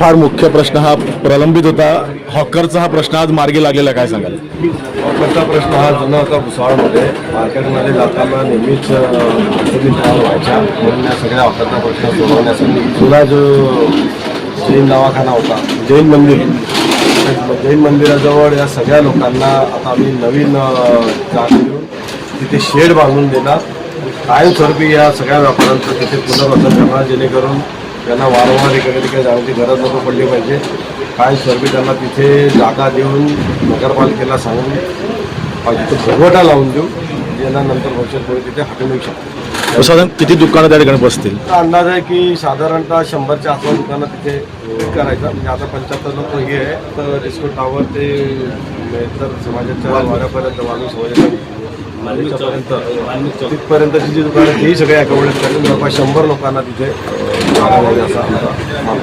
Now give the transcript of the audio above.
फार मुख्य प्रश्न हा प्रलंबित होता. हॉकरचा हा प्रश्न आज मार्गी लागलेला काय सांगाल? हॉकरचा प्रश्न हा जुना होता भुसावळमध्ये. मार्केटमध्ये जाताना नेहमीच व्हायच्या. म्हणून या सगळ्या हॉकरचा प्रश्न सोडवण्यासाठी जुना जो जैन दवाखाना होता जैन मंदिर. जैन मंदिराजवळ या सगळ्या लोकांना आता आम्ही नवीन जागा देऊन तिथे शेड बांधून देणार कायमस्वरूपी या सगळ्या व्यापाऱ्यांचं तिथे पुनर्वसन करणार जेणेकरून त्यांना वारंवार इकडे तिकडे जाण्याची गरज नको पडली पाहिजे. कायमस्वरूपी त्यांना तिथे जागा देऊन नगरपालिकेला सांगून तिथे भरवटा लावून देऊ. ज्यांना नंतर भविष्यात पुढे तिथे हटवून येऊ शकतो. साधारण किती दुकानं त्या ठिकाणी बसतील? अंदाज आहे की साधारणतः शंभरच्या आसपास दुकानं तिथे करायचं. म्हणजे आता पंच्याहत्तर लोक हे आहे. तर डिस्को टावर ते तर समाजाच्या वाड्यापर्यंत माणूस पर्यंत तिथपर्यंतची जी दुकानं तेही सगळे अकोमोडेट करून जवळपास शंभर लोकांना तिथे 何だ?